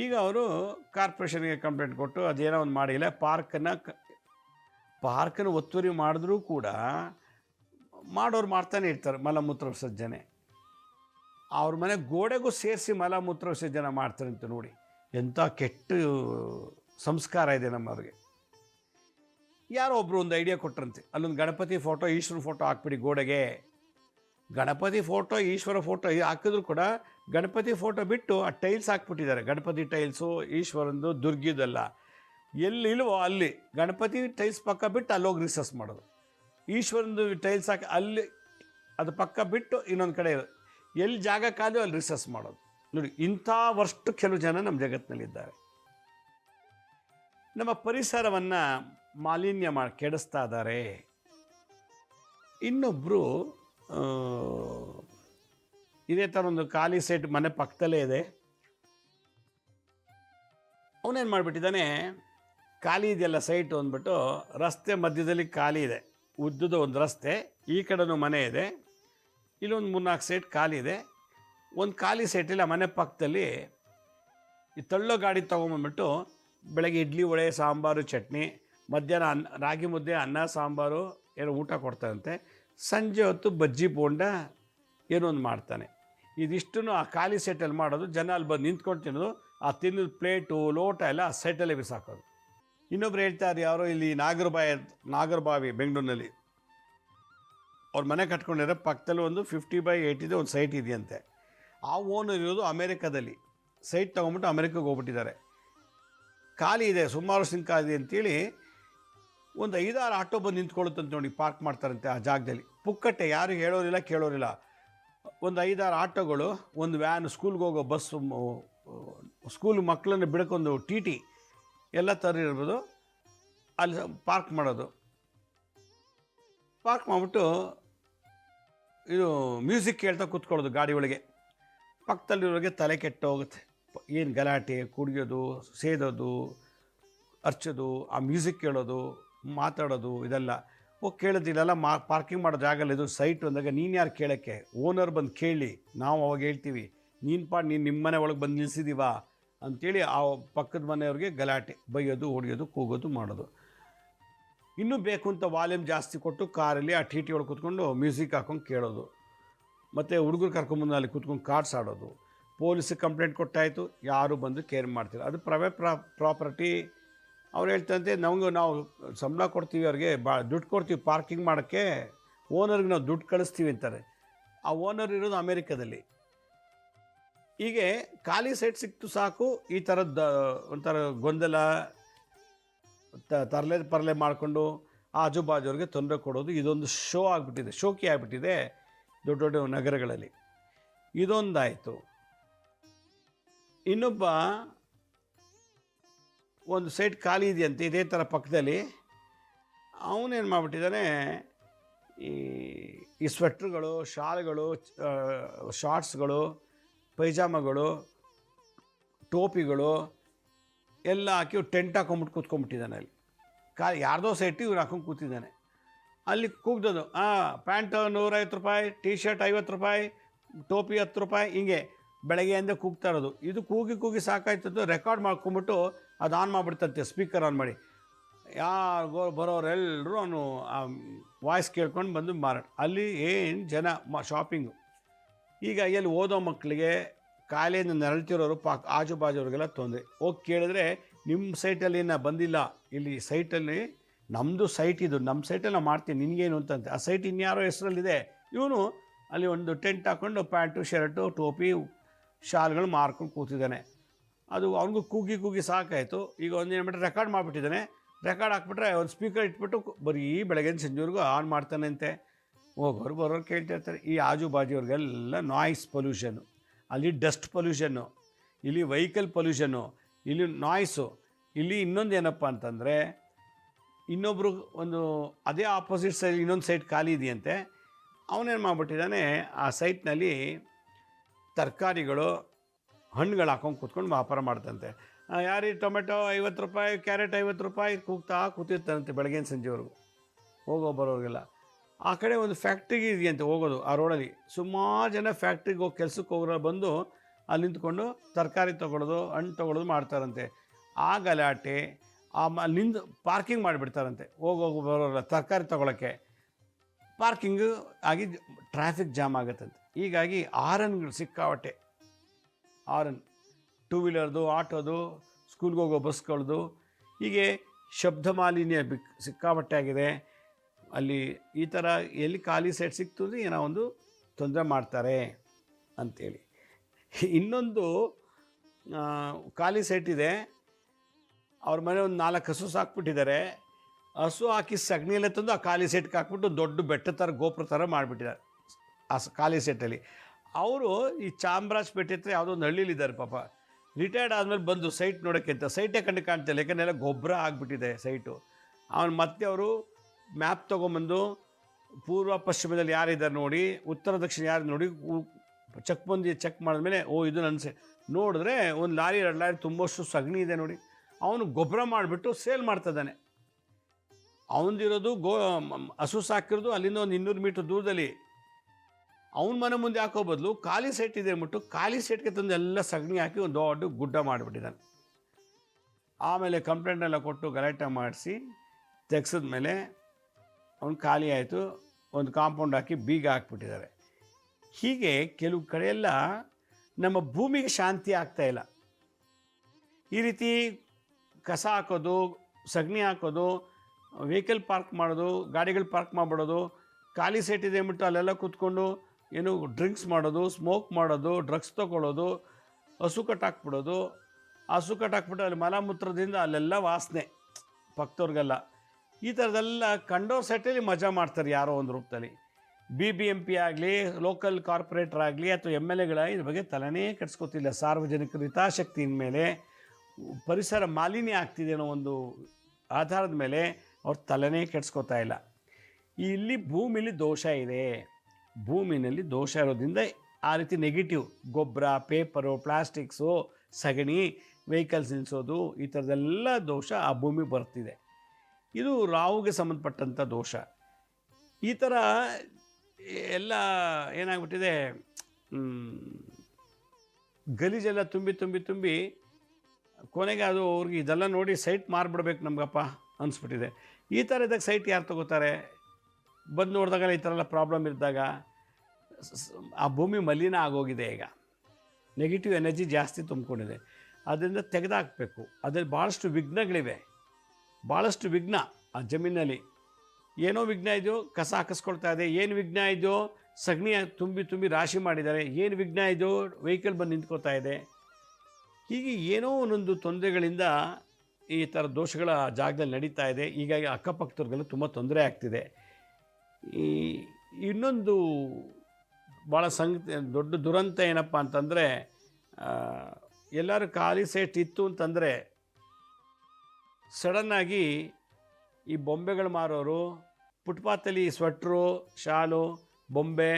ಈಗ ಅವರು ಕಾರ್ಪೊರೇಷನ್ಗೆ ಕಂಪ್ಲೇಂಟ್ ಕೊಟ್ಟು ಅದೇನೋ ಒಂದು ಮಾಡಿಲ್ಲ ಪಾರ್ಕನ್ನು ಪಾರ್ಕನ್ನು ಒತ್ತುವರಿ ಮಾಡಿದ್ರೂ ಕೂಡ ಮಾಡೋರು ಮಾಡ್ತಾನೆ ಇರ್ತಾರೆ ಮಲಮೂತ್ರ ವಿಸರ್ಜನೆ. ಅವ್ರ ಮನೆ ಗೋಡೆಗೂ ಸೇರಿಸಿ ಮಲಮೂತ್ರ ವಿಸರ್ಜನೆ ಮಾಡ್ತಾರೆ ಅಂತ ನೋಡಿ, ಎಂಥ ಕೆಟ್ಟ ಸಂಸ್ಕಾರ ಇದೆ ನಮ್ಮವ್ರಿಗೆ ಯಾರೋ ಒಬ್ಬರು ಒಂದು ಐಡಿಯಾ ಕೊಟ್ರಂತೆ, ಅಲ್ಲೊಂದು ಗಣಪತಿ ಫೋಟೋ, ಈಶ್ವರನ ಫೋಟೋ ಹಾಕ್ಬಿಡಿ ಗೋಡೆಗೆ. ಗಣಪತಿ ಫೋಟೋ, ಈಶ್ವರ ಫೋಟೋ ಹಾಕಿದ್ರು ಕೂಡ ಗಣಪತಿ ಫೋಟೋ ಬಿಟ್ಟು ಆ ಟೈಲ್ಸ್ ಹಾಕ್ಬಿಟ್ಟಿದ್ದಾರೆ. ಗಣಪತಿ ಟೈಲ್ಸು, ಈಶ್ವರಂದು, ದುರ್ಗಿದೆಲ್ಲ. ಎಲ್ಲಿ ಇಲ್ವೋ ಅಲ್ಲಿ ಗಣಪತಿ ಟೈಲ್ಸ್ ಪಕ್ಕ ಬಿಟ್ಟು ಅಲ್ಲಿ ಹೋಗಿ ರಿಸರ್ಚ್ ಮಾಡೋದು. ಈಶ್ವರಂದು ಟೈಲ್ಸ್ ಹಾಕಿ ಅಲ್ಲಿ ಅದು ಪಕ್ಕ ಬಿಟ್ಟು ಇನ್ನೊಂದು ಕಡೆ ಎಲ್ಲಿ ಜಾಗ ಖಾಲಿ ಅಲ್ಲಿ ರಿಸರ್ಚ್ ಮಾಡೋದು. ನೋಡಿ, ಇಂಥ ವರ್ಷ ಕೆಲವು ಜನ ನಮ್ಮ ಜಗತ್ತಿನಲ್ಲಿದ್ದಾರೆ. ನಮ್ಮ ಪರಿಸರವನ್ನು ಮಾಲಿನ್ಯ ಮಾಡಿ ಕೆಡಿಸ್ತಾ ಇದ್ದಾರೆ. ಇನ್ನೊಬ್ಬರು ಇದೇ ಥರ ಒಂದು ಖಾಲಿ ಸೈಟ್ ಮನೆ ಪಕ್ಕದಲ್ಲೇ ಇದೆ. ಅವನೇನು ಮಾಡಿಬಿಟ್ಟಿದ್ದಾನೆ, ಖಾಲಿ ಇದೆಯಲ್ಲ ಸೈಟು ಅಂದ್ಬಿಟ್ಟು ರಸ್ತೆ ಮಧ್ಯದಲ್ಲಿ ಖಾಲಿ ಇದೆ. ಉದ್ದದ ಒಂದು ರಸ್ತೆ, ಈ ಕಡೆನೂ ಮನೆ ಇದೆ. ಇಲ್ಲೊಂದು ಮೂರ್ನಾಲ್ಕು ಸೈಟ್ ಖಾಲಿ ಇದೆ. ಒಂದು ಖಾಲಿ ಸೈಟಲ್ಲಿ ಆ ಮನೆ ಪಕ್ಕದಲ್ಲಿ ಈ ತಳ್ಳೋ ಗಾಡಿ ತೊಗೊಂಬಂದ್ಬಿಟ್ಟು ಬೆಳಗ್ಗೆ ಇಡ್ಲಿ ಒಳೆ ಸಾಂಬಾರು, ಚಟ್ನಿ, ಮಧ್ಯಾಹ್ನ ಅನ್ನ, ರಾಗಿ ಮುದ್ದೆ, ಅನ್ನ, ಸಾಂಬಾರು, ಏನೋ ಊಟ ಕೊಡ್ತಾರಂತೆ. ಸಂಜೆ ಹೊತ್ತು ಬಜ್ಜಿ ಬೋಂಡ ಏನೋ ಒಂದು ಮಾಡ್ತಾನೆ. ಇದಿಷ್ಟು ಆ ಖಾಲಿ ಸೆಟಲ್ ಮಾಡೋದು, ಜನ ಅಲ್ಲಿ ಬಂದು ನಿಂತ್ಕೊಂಡು ತಿನ್ನೋದು, ಆ ತಿನ್ನೋದು ಪ್ಲೇಟು, ಲೋಟ ಎಲ್ಲ ಆ ಸೆಟಲ್ಲೇ ಬಿಸಾಕೋದು. ಇನ್ನೊಬ್ರು ಹೇಳ್ತಾರೆ, ಯಾರೋ ಇಲ್ಲಿ ನಾಗರಬಾಯಿ, ನಾಗರಬಾವಿ ಬೆಂಗಳೂರಿನಲ್ಲಿ. ಅವ್ರ ಮನೆ ಕಟ್ಕೊಂಡಿರೋ ಪಕ್ಕದಲ್ಲಿ ಒಂದು ಫಿಫ್ಟಿ ಬೈ ಏಯ್ಟಿದೆ ಒಂದು ಸೈಟ್ ಇದೆಯಂತೆ. ಆ ಓನರ್ ಇರೋದು ಅಮೇರಿಕಾದಲ್ಲಿ. ಸೈಟ್ ತೊಗೊಂಬಿಟ್ಟು ಅಮೇರಿಕಾಗೆ ಹೋಗ್ಬಿಟ್ಟಿದ್ದಾರೆ. ಖಾಲಿ ಇದೆ, ಸುಮಾರು ಖಾಲಿ ಇದೆ ಅಂತೇಳಿ, ಒಂದು ಐದಾರು ಆಟೋ ಬಂದು ನಿಂತ್ಕೊಳ್ಳುತ್ತಂತೆ ನೋಡಿ, ಪಾರ್ಕ್ ಮಾಡ್ತಾರಂತೆ ಆ ಜಾಗದಲ್ಲಿ. ಪುಕ್ಕಟ್ಟೆ, ಯಾರು ಹೇಳೋರಿಲ್ಲ, ಕೇಳೋರಿಲ್ಲ. ಒಂದು ಐದಾರು ಆಟೋಗಳು, ಒಂದು ವ್ಯಾನ್ ಸ್ಕೂಲ್ಗೆ ಹೋಗೋ ಬಸ್ ಸ್ಕೂಲ್ ಮಕ್ಕಳನ್ನು ಬಿಡಕ್ಕೊಂದು ಟಿ ಟಿ ಎಲ್ಲ ಥರ ಇರ್ಬೋದು ಅಲ್ಲಿ ಪಾರ್ಕ್ ಮಾಡೋದು. ಪಾರ್ಕ್ ಮಾಡಿಬಿಟ್ಟು ಇದು ಮ್ಯೂಸಿಕ್ ಕೇಳ್ತಾ ಕೂತ್ಕೊಳ್ಳೋದು ಗಾಡಿ ಒಳಗೆ. ಪಕ್ಕದಲ್ಲಿರೋರಿಗೆ ತಲೆ ಕೆಟ್ಟೋಗುತ್ತೆ ಏನು ಗಲಾಟೆ, ಕುಡಿಯೋದು, ಸೇದೋದು ಹರ್ಚೋದು ಆ ಮ್ಯೂಸಿಕ್ ಕೇಳೋದು, ಮಾತಾಡೋದು, ಇದೆಲ್ಲ. ಓ ಕೇಳೋದಿಲ್ಲಲ್ಲ ಮಾ ಪಾರ್ಕಿಂಗ್ ಮಾಡೋ ಜಾಗಲ್ಲ ಇದು ಸೈಟ್ ಅಂದಾಗ ನೀನು ಯಾರು ಕೇಳೋಕ್ಕೆ? ಓನರ್ ಬಂದು ಕೇಳಿ. ನಾವು ಅವಾಗ ಹೇಳ್ತೀವಿ, ನೀನು ಪಾಡ್ ನೀನು ನಿಮ್ಮ ಮನೆ ಒಳಗೆ ಬಂದು ನಿಲ್ಸಿದೀವಾ? ಅಂಥೇಳಿ ಆ ಪಕ್ಕದ ಮನೆಯವ್ರಿಗೆ ಗಲಾಟೆ. ಬೈಯೋದು, ಹೊಡೆಯೋದು, ಕೂಗೋದು, ಮಾಡೋದು. ಇನ್ನೂ ಬೇಕು ಅಂತ ವಾಲ್ಯೂಮ್ ಜಾಸ್ತಿ ಕೊಟ್ಟು ಕಾರಲ್ಲಿ ಆ ಟಿ ಟಿ ಒಳಗೆ ಕೂತ್ಕೊಂಡು ಮ್ಯೂಸಿಕ್ ಹಾಕೊಂಡು ಕೇಳೋದು. ಮತ್ತು ಹುಡುಗರು ಕರ್ಕೊಂಬಂದು ಅಲ್ಲಿ ಕೂತ್ಕೊಂಡು ಕಾರ್ಡ್ಸ್ ಆಡೋದು. ಪೊಲೀಸಿಗೆ ಕಂಪ್ಲೇಂಟ್ ಕೊಟ್ಟಾಯಿತು. ಯಾರು ಬಂದು ಕೇರ್ ಮಾಡ್ತಿಲ್ಲ. ಅದು ಪ್ರೈವೇಟ್ ಪ್ರಾ ಪ್ರಾಪರ್ಟಿ ಅವ್ರು ಹೇಳ್ತಂತೆ, ನಮಗೆ ನಾವು ಸಂಬಳ ಕೊಡ್ತೀವಿ ಅವ್ರಿಗೆ, ಬಾ, ದುಡ್ಡು ಕೊಡ್ತೀವಿ, ಪಾರ್ಕಿಂಗ್ ಮಾಡೋಕ್ಕೆ, ಓನರ್ಗೆ ನಾವು ದುಡ್ಡು ಕಳಿಸ್ತೀವಿ, ಅಂತಾರೆ. ಆ ಓನರ್ ಇರೋದು ಅಮೇರಿಕಾದಲ್ಲಿ. ಹೀಗೆ ಖಾಲಿ ಸೈಟ್ ಸಿಕ್ತು ಸಾಕು, ಈ ಥರದ್ದು ಒಂಥರ ಗೊಂದಲ ತರಲೆ, ಪರಲೆ ಮಾಡಿಕೊಂಡು ಆಜು ಬಾಜುವ್ರಿಗೆ ತೊಂದರೆ ಕೊಡೋದು, ಇದೊಂದು ಶೋ ಆಗಿಬಿಟ್ಟಿದೆ, ಶೋಕಿ ಆಗಿಬಿಟ್ಟಿದೆ ದೊಡ್ಡ ದೊಡ್ಡ ನಗರಗಳಲ್ಲಿ. ಇದೊಂದಾಯಿತು. ಇನ್ನೊಬ್ಬ ಒಂದು ಸೈಟ್ ಖಾಲಿ ಇದೆಯಂತೆ, ಇದೇ ಥರ ಪಕ್ಕದಲ್ಲಿ. ಅವನೇನು ಮಾಡಿಬಿಟ್ಟಿದ್ದಾನೆ, ಈ ಈ ಸ್ವೆಟ್ರ್ಗಳು, ಶಾಲ್ಗಳು ಶಾರ್ಟ್ಸ್ಗಳು, ಪೈಜಾಮಗಳು, ಟೋಪಿಗಳು ಎಲ್ಲ ಹಾಕಿ ಟೆಂಟ್ ಹಾಕೊಂಬಿಟ್ಟು ಕೂತ್ಕೊಂಡ್ಬಿಟ್ಟಿದ್ದಾನೆ ಅಲ್ಲಿ. ಕಾ ಯಾರ್ದೋ ಸೈಟ್ ಇವ್ರು ಹಾಕೊಂಡು ಕೂತಿದ್ದಾನೆ. ಅಲ್ಲಿ ಕೂಗ್ದದು ಹಾಂ ಪ್ಯಾಂಟ್ ನೂರೈವತ್ತು ರೂಪಾಯಿ ಟೀ ಶರ್ಟ್ ಐವತ್ತು ರೂಪಾಯಿ, ಟೋಪಿ ಹತ್ತು ರೂಪಾಯಿ, ಹಿಂಗೆ ಬೆಳಗ್ಗೆಯಿಂದ ಕೂಗ್ತಾ ಇರೋದು. ಇದು ಕೂಗಿ ಕೂಗಿ ಸಾಕಾಯ್ತದ್ದು, ರೆಕಾರ್ಡ್ ಮಾಡ್ಕೊಂಬಿಟ್ಟು ಅದು ಆನ್ ಮಾಡಿಬಿಡ್ತಂತೆ ಸ್ಪೀಕರ್ ಆನ್ ಮಾಡಿ. ಯಾರಿಗೋ ಬರೋರೆಲ್ಲರೂ ಅವನು, ಆ ವಾಯ್ಸ್ ಕೇಳ್ಕೊಂಡು ಬಂದು ಮಾರಾಟ ಅಲ್ಲಿ ಏನು ಜನ, ಮ ಶಾಪಿಂಗು ಈಗ ಎಲ್ಲಿ ಓದೋ ಮಕ್ಕಳಿಗೆ ಕಾಯಿಲೆಯಿಂದ ನರಳ್ತಿರೋರು ಪಾಕ್ ಆಜು ತೊಂದರೆ. ಹೋಗಿ ಕೇಳಿದ್ರೆ ನಿಮ್ಮ ಸೈಟಲ್ಲಿ ನಾ ಬಂದಿಲ್ಲ, ಇಲ್ಲಿ ಸೈಟಲ್ಲಿ ನಮ್ಮದು ಸೈಟ್ ಇದು ನಮ್ಮ ಸೈಟಲ್ಲಿ ನಾವು ಮಾಡ್ತೀನಿ, ನಿನಗೇನು ಅಂತಂತೆ. ಆ ಸೈಟ್ ಇನ್ಯಾರೋ ಹೆಸರಲ್ಲಿದೆ, ಇವನು ಅಲ್ಲಿ ಒಂದು ಟೆಂಟ್ ಹಾಕ್ಕೊಂಡು ಪ್ಯಾಂಟು, ಶರ್ಟು, ಟೋಪಿ, ಶಾಲ್ಗಳು ಮಾರ್ಕೊಂಡು ಕೂತಿದ್ದಾನೆ. ಅದು ಅವ್ನಿಗೂ ಕೂಗಿ ಕೂಗಿ ಸಾಕಾಯಿತು. ಈಗ ಒಂದು ಏನು ಮಾಡಿ ರೆಕಾರ್ಡ್ ಮಾಡಿಬಿಟ್ಟಿದ್ದಾನೆ. ರೆಕಾರ್ಡ್ ಹಾಕ್ಬಿಟ್ರೆ ಒಂದು ಸ್ಪೀಕರ್ ಇಟ್ಬಿಟ್ಟು ಬರೀ ಬೆಳಗಿನ ಸಂಜೆವರೆಗೂ ಆನ್ ಮಾಡ್ತಾನಂತೆ. ಹೋಗೋರು ಬರೋರು ಕೇಳ್ತಿರ್ತಾರೆ ಈ ಆಜು ಬಾಜಿಯವ್ರಿಗೆಲ್ಲ ನಾಯ್ಸ್ ಪೊಲ್ಯೂಷನ್ನು ಅಲ್ಲಿ ಡಸ್ಟ್ ಪೊಲ್ಯೂಷನ್ನು ಇಲ್ಲಿ ವೆಹಿಕಲ್ ಪೊಲ್ಯೂಷನ್ನು ಇಲ್ಲಿ ನಾಯ್ಸು ಇಲ್ಲಿ ಇನ್ನೊಂದು ಏನಪ್ಪ ಅಂತಂದರೆ, ಇನ್ನೊಬ್ರು ಒಂದು ಅದೇ ಆಪೋಸಿಟ್ ಸೈಡ್ ಇನ್ನೊಂದು ಸೈಟ್ ಖಾಲಿ ಇದೆಯಂತೆ. ಅವನೇನು ಮಾಡಿಬಿಟ್ಟಿದ್ದಾನೆ, ಆ ಸೈಟ್ನಲ್ಲಿ ತರಕಾರಿಗಳು ಹಣ್ಣುಗಳು ಹಾಕೊಂಡು ಕೂತ್ಕೊಂಡು ವ್ಯಾಪಾರ ಮಾಡ್ತಂತೆ. ಯಾರೀ ಟೊಮೆಟೊ ಐವತ್ತು ರೂಪಾಯಿ, ಕ್ಯಾರೆಟ್ ಐವತ್ತು ರೂಪಾಯಿ ಕೂಗ್ತಾ ಕೂತಿರ್ತಾನಂತೆ ಬೆಳಗಿನ ಸಂಜೆವರೆಗೂ. ಹೋಗೋ ಬರೋರಿಗೆಲ್ಲ. ಆ ಕಡೆ ಒಂದು ಫ್ಯಾಕ್ಟ್ರಿಗೆ ಇದೆಯಂತೆ ಹೋಗೋದು, ಆ ರೋಡಲ್ಲಿ. ಸುಮಾರು ಜನ ಫ್ಯಾಕ್ಟ್ರಿಗೆ ಹೋಗಿ ಕೆಲಸಕ್ಕೆ ಹೋಗ್ರ ಬಂದು ಅಲ್ಲಿ ನಿಂತ್ಕೊಂಡು ತರಕಾರಿ ತೊಗೊಳೋದು, ಹಣ್ಣು ತೊಗೊಳೋದು ಮಾಡ್ತಾರಂತೆ. ಆ ಗಲಾಟೆ ಆ ನಿಂದು ಪಾರ್ಕಿಂಗ್ ಮಾಡಿಬಿಡ್ತಾರಂತೆ ಹೋಗೋಗಿ ಬರೋಲ್ಲ ತರಕಾರಿ ತೊಗೊಳಕ್ಕೆ. ಪಾರ್ಕಿಂಗು ಆಗಿ ಟ್ರಾಫಿಕ್ ಜಾಮ್ ಆಗುತ್ತಂತೆ. ಹೀಗಾಗಿ ಆರನ್ಗಳು ಸಿಕ್ಕಾವಟ್ಟೆ. ಆರನ್. ಟೂ ವೀಲರ್ದು ಆಟೋದು ಸ್ಕೂಲ್ಗೆ ಹೋಗೋ ಬಸ್ಗಳದು. ಹೀಗೆ ಶಬ್ದ ಮಾಲಿನ್ಯ ಬಿಕ್ ಸಿಕ್ಕಾಪಟ್ಟೆ ಆಗಿದೆ. ಅಲ್ಲಿ ಈ ಥರ ಎಲ್ಲಿ ಖಾಲಿ ಸೈಟ್ ಸಿಕ್ತು ಅಂದರೆ ಏನೋ ಒಂದು ತೊಂದರೆ ಮಾಡ್ತಾರೆ ಅಂಥೇಳಿ ಇನ್ನೊಂದು ಖಾಲಿ ಸೈಟ್ ಇದೆ. ಅವ್ರ ಮನೆ ಒಂದು ನಾಲ್ಕು ಹಸು ಸಾಕ್ಬಿಟ್ಟಿದ್ದಾರೆ. ಹಸು ಹಾಕಿ ಸಗಣಿಯಲ್ಲೇ ತಂದು ಆ ಖಾಲಿ ಸೈಟ್ಗೆ ಹಾಕ್ಬಿಟ್ಟು ದೊಡ್ಡ ಬೆಟ್ಟ ಥರ, ಗೋಪುರ ಥರ ಮಾಡಿಬಿಟ್ಟಿದ್ದಾರೆ. ಆ ಖಾಲಿ ಸೆಟ್ಟಲ್ಲಿ ಅವರು ಈ ಚಾಮರಾಜಪೇಟೆ ಹತ್ರ ಯಾವುದೋ ಒಂದು ಹಳ್ಳಿಲಿದ್ದಾರೆ ಪಾಪ. ರಿಟೈರ್ಡ್ ಆದಮೇಲೆ ಬಂದು ಸೈಟ್ ನೋಡೋಕ್ಕೆ ಅಂತ ಸೈಟೇ ಕಂಡು ಕಾಣ್ತಿಲ್ಲ ಯಾಕಂದ್ರೆ ಗೊಬ್ಬರ ಆಗಿಬಿಟ್ಟಿದೆ ಸೈಟು ಅವನು ಮತ್ತೆ ಅವರು ಮ್ಯಾಪ್ ತೊಗೊಂಬಂದು ಪೂರ್ವ ಪಶ್ಚಿಮದಲ್ಲಿ ಯಾರಿದ್ದಾರೆ ನೋಡಿ, ಉತ್ತರ ದಕ್ಷಿಣ ಯಾರು ನೋಡಿ ಚೆಕ್ ಬಂದು ಚೆಕ್ ಮಾಡಿದ್ಮೇಲೆ, ಓ, ಇದು ನನ್ನ ಸೆ ನೋಡಿದ್ರೆ ಒಂದು ಲಾರಿ, ಎರಡು ಲಾರಿ ತುಂಬಷ್ಟು ಸಗಣಿ ಇದೆ ನೋಡಿ. ಅವನು ಗೊಬ್ಬರ ಮಾಡಿಬಿಟ್ಟು ಸೇಲ್ ಮಾಡ್ತಿದ್ದಾನೆ ಅವನದಿರೋದು ಗೋ ಹಸು ಸಾಕಿರೋದು ಅಲ್ಲಿಂದ ಒಂದು ಇನ್ನೂರು ಮೀಟ್ರ್ ದೂರದಲ್ಲಿ. ಅವನ ಮನೆ ಮುಂದೆ ಹಾಕೋ ಬದಲು ಖಾಲಿ ಸೆಟ್ ಇದೆ ಅಂದ್ಬಿಟ್ಟು ಖಾಲಿ ಸೆಟ್ಗೆ ತಂದು ಎಲ್ಲ ಸಗಣಿ ಹಾಕಿ ಒಂದು ದೊಡ್ಡ ಗುಡ್ಡ ಮಾಡಿಬಿಟ್ಟಿದ್ದಾನೆ. ಆಮೇಲೆ ಕಂಪ್ಲೇಂಟ್ ಎಲ್ಲ ಕೊಟ್ಟು ಗಲಾಟೆ ಮಾಡಿಸಿ, ತೆಗ್ಸಿದ ಮೇಲೆ ಅವ್ನು ಖಾಲಿ ಆಯಿತು, ಒಂದು ಕಾಂಪೌಂಡ್ ಹಾಕಿ ಬೀಗ ಹಾಕ್ಬಿಟ್ಟಿದ್ದಾರೆ. ಹೀಗೆ ಕೆಲವು ಕಡೆಯೆಲ್ಲ ನಮ್ಮ ಭೂಮಿಗೆ ಶಾಂತಿ ಆಗ್ತಾ ಇಲ್ಲ. ಈ ರೀತಿ ಕಸ ಹಾಕೋದು, ಸಗಣಿ ಹಾಕೋದು ವೆಹಿಕಲ್ ಪಾರ್ಕ್ ಮಾಡೋದು, ಗಾಡಿಗಳು ಪಾರ್ಕ್ ಮಾಡಿಬಿಡೋದು, ಖಾಲಿ ಸೈಟ್ ಇದೆ ಅಂದ್ಬಿಟ್ಟು ಅಲ್ಲೆಲ್ಲ ಕೂತ್ಕೊಂಡು ಏನು ಡ್ರಿಂಕ್ಸ್ ಮಾಡೋದು, ಸ್ಮೋಕ್ ಮಾಡೋದು, ಡ್ರಗ್ಸ್ ತೊಗೊಳ್ಳೋದು ಹಸು ಕಟ್ಟಾಕ್ಬಿಡೋದು ಹಸು ಕಟ್ಟಾಕ್ಬಿಟ್ಟು ಅಲ್ಲಿ ಮಲಮೂತ್ರದಿಂದ ಅಲ್ಲೆಲ್ಲ ವಾಸನೆ ಪಕ್ಕದವ್ರಿಗೆಲ್ಲ ಈ ಥರದೆಲ್ಲ ಕಂಡೋ ಸೆಟ್ಟಲ್ಲಿ ಮಜಾ ಮಾಡ್ತಾರೆ ಯಾರೋ ಒಂದು ರೂಪದಲ್ಲಿ. ಬಿ ಬಿ ಎಂ ಪಿ ಆಗಲಿ ಲೋಕಲ್ ಕಾರ್ಪೊರೇಟರ್ ಆಗಲಿ, ಅಥವಾ ಎಂ ಎಲ್ ಎಗಳ ಇದ್ರ ಬಗ್ಗೆ ತಲೆನೇ ಕೆಡಿಸ್ಕೊತಿಲ್ಲ. ಸಾರ್ವಜನಿಕರ ಹಿತಾಸಕ್ತಿಯ ಮೇಲೆ ಪರಿಸರ ಮಾಲಿನ್ಯ ಆಗ್ತಿದೆ ಅನ್ನೋ ಒಂದು ಆಧಾರದ ಮೇಲೆ ಅವ್ರು ತಲೆನೇ ಕೆಡಿಸ್ಕೊತಾ ಇಲ್ಲ. ಇಲ್ಲಿ ಭೂಮಿಲಿ ದೋಷ ಇದೆ. ಭೂಮಿನಲ್ಲಿ ದೋಷ ಇರೋದ್ರಿಂದ ಆ ರೀತಿ ನೆಗೆಟಿವ್ ಗೊಬ್ಬರ ಪೇಪರು ಪ್ಲಾಸ್ಟಿಕ್ಸು ಸಗಣಿ ವೆಹಿಕಲ್ಸ್ ನಿಲ್ಲಿಸೋದು ಈ ಥರದ್ದೆಲ್ಲ ದೋಷ ಆ ಭೂಮಿ ಬರ್ತಿದೆ. ಇದು ರಾಹುಗೆ ಸಂಬಂಧಪಟ್ಟಂಥ ದೋಷ. ಈ ಥರ ಎಲ್ಲ ಏನಾಗ್ಬಿಟ್ಟಿದೆ ಗಲೀಜೆಲ್ಲ ತುಂಬಿ ತುಂಬಿ ತುಂಬಿ ಕೊನೆಗೆ ಅದು ಅವ್ರಿಗೆ ಇದೆಲ್ಲ ನೋಡಿ ಸೈಟ್ ಮಾರ್ಬಿಡ್ಬೇಕು ನಮಗಪ್ಪ ಅನಿಸ್ಬಿಟ್ಟಿದೆ. ಈ ಥರ ಇದ್ದಾಗ ಸೈಟ್ ಯಾರು ತಗೋತಾರೆ? ಬಂದು ನೋಡಿದಾಗ ಈ ಥರ ಎಲ್ಲ ಪ್ರಾಬ್ಲಮ್ ಇದ್ದಾಗ ಆ ಭೂಮಿ ಮಲಿನ ಆಗೋಗಿದೆ ಈಗ. ನೆಗೆಟಿವ್ ಎನರ್ಜಿ ಜಾಸ್ತಿ ತುಂಬಿಕೊಂಡಿದೆ. ಅದರಿಂದ ತೆಗೆದಾಕಬೇಕು. ಅದರಲ್ಲಿ ಭಾಳಷ್ಟು ವಿಘ್ನಗಳಿವೆ. ಭಾಳಷ್ಟು ವಿಘ್ನ ಆ ಜಮೀನಲ್ಲಿ. ಏನೋ ವಿಘ್ನ ಇದೆಯೋ, ಕಸ ಹಾಕಿಸ್ಕೊಳ್ತಾ ಇದೆ. ಏನು ವಿಘ್ನ ಇದೆಯೋ, ಸಗಣಿ ತುಂಬಿ ತುಂಬಿ ರಾಶಿ ಮಾಡಿದ್ದಾರೆ. ಏನು ವಿಘ್ನ ಇದೆಯೋ ವೆಹಿಕಲ್ ಬಂದು ನಿಂತ್ಕೋತಾ ಇದೆ. ಹೀಗೆ ಏನೋ ಒಂದೊಂದು ತೊಂದರೆಗಳಿಂದ ಈ ಥರ ದೋಷಗಳ ಜಾಗದಲ್ಲಿ ನಡೀತಾ ಇದೆ. ಹೀಗಾಗಿ ಅಕ್ಕಪಕ್ಕದವ್ರಿಗೆಲ್ಲ ತುಂಬ ತೊಂದರೆ ಆಗ್ತಿದೆ. ಈ ಇನ್ನೊಂದು ಭಾಳ ಸಂಗತಿ ದೊಡ್ಡ ದುರಂತ ಏನಪ್ಪ ಅಂತಂದರೆ ಎಲ್ಲರೂ ಖಾಲಿ ಸೈಟ್ ಇತ್ತು ಅಂತಂದರೆ ಸಡನ್ನಾಗಿ ಈ ಬೊಂಬೆಗಳು ಮಾರೋರು, ಫುಟ್ಪಾತಲ್ಲಿ ಸ್ವೆಟ್ರು ಶಾಲು ಬೊಂಬೆ,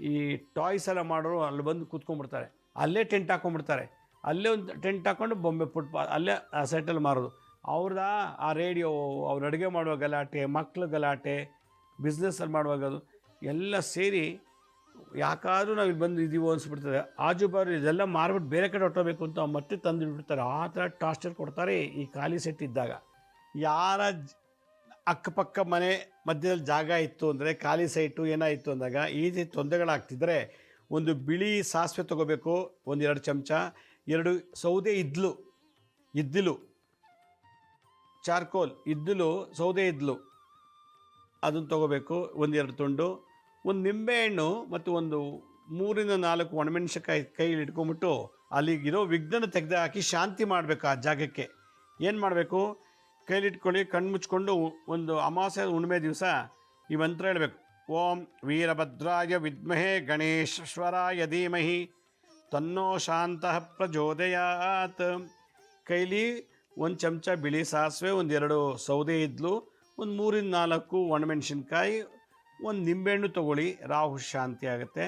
ಈ ಟಾಯ್ಸ್ ಎಲ್ಲ ಮಾಡೋರು ಅಲ್ಲಿ ಬಂದು ಕೂತ್ಕೊಂಡ್ಬಿಡ್ತಾರೆ. ಅಲ್ಲೇ ಟೆಂಟ್ ಹಾಕೊಂಡ್ಬಿಡ್ತಾರೆ. ಅಲ್ಲೇ ಒಂದು ಟೆಂಟ್ ಹಾಕೊಂಡು ಬೊಂಬೆ ಫುಟ್ಪಾ ಅಲ್ಲೇ ಆ ಸೈಟಲ್ಲಿ ಮಾರೋದು. ಅವ್ರದ್ದ ಆ ರೇಡಿಯೋ ಅವ್ರು ಅಡುಗೆ ಮಾಡುವ ಗಲಾಟೆ ಮಕ್ಕಳು ಗಲಾಟೆ ಬಿಸ್ನೆಸ್ಸಲ್ಲಿ ಮಾಡುವಾಗ ಅದು ಎಲ್ಲ ಸೇರಿ ಯಾಕಾದರೂ ನಾವು ಇಲ್ಲಿ ಬಂದು ಇದೀವೋ ಅನಿಸ್ಬಿಡ್ತದೆ. ಆಜು ಬಾರು ಇದೆಲ್ಲ ಮಾರ್ಬಿಟ್ಟು ಬೇರೆ ಕಡೆ ಹೊಟ್ಟೋಬೇಕು ಅಂತ ಮತ್ತೆ ತಂದು ಇಟ್ಬಿಡ್ತಾರೆ ಆ ಥರ ಟಾರ್ಚರ್ ಕೊಡ್ತಾರೆ ಈ ಖಾಲಿ ಸೆಟ್ ಇದ್ದಾಗ. ಯಾರ ಅಕ್ಕಪಕ್ಕ ಮನೆ ಮಧ್ಯದಲ್ಲಿ ಜಾಗ ಇತ್ತು ಅಂದರೆ ಖಾಲಿ ಸೈಟು ಏನಾಯಿತು ಅಂದಾಗ ಈ ರೀತಿ ತೊಂದರೆಗಳಾಗ್ತಿದ್ರೆ ಒಂದು ಬಿಳಿ ಸಾಸಿವೆ ತೊಗೋಬೇಕು, ಒಂದು ಎರಡು ಚಮಚ, ಎರಡು ಸೌದೆ ಇದ್ಲು, ಇದ್ದಿಲು, ಚಾರ್ಕೋಲ್, ಇದ್ದಿಲು, ಸೌದೆ ಇದ್ಲು. ಅದನ್ನು ತೊಗೋಬೇಕು. ಒಂದೆರಡು ತುಂಡು, ಒಂದು ನಿಂಬೆಹಣ್ಣು ಮತ್ತು ಒಂದು ಮೂರಿಂದ ನಾಲ್ಕು ಒಣಮೆಣಸಿನ್ಕಾಯಿ ಕೈಯಲ್ಲಿ ಇಟ್ಕೊಂಬಿಟ್ಟು ಅಲ್ಲಿಗಿರೋ ವಿಘ್ನ ತೆಗೆದು ಹಾಕಿ ಶಾಂತಿ ಮಾಡಬೇಕು ಆ ಜಾಗಕ್ಕೆ. ಏನು ಮಾಡಬೇಕು? ಕೈಲಿಟ್ಕೊಳ್ಳಿ ಕಣ್ಣು ಮುಚ್ಕೊಂಡು ಒಂದು ಅಮಾವಾಸ್ಯ ಹುಣ್ಣಿಮೆ ದಿವಸ ಈ ಮಂತ್ರ ಹೇಳಬೇಕು. ಓಂ ವೀರಭದ್ರಾಯ ವಿದ್ಮಹೇ ಗಣೇಶ್ವರಾಯ ಧೀಮಹಿ ತನ್ನೋ ಶಾಂತಃ ಪ್ರಚೋದಯಾತ್. ಕೈಲಿ ಒಂದು ಚಮಚ ಬಿಳಿ ಸಾಸಿವೆ, ಒಂದೆರಡು ಸೌದೆ ಇದ್ಲು ಒಂದು ಮೂರಿಂದ ನಾಲ್ಕು ಒಣಮೆಣಸಿನ್ಕಾಯಿ, ಒಂದು ನಿಂಬೆಹಣ್ಣು ತಗೊಳ್ಳಿ, ರಾಹು ಶಾಂತಿ ಆಗುತ್ತೆ.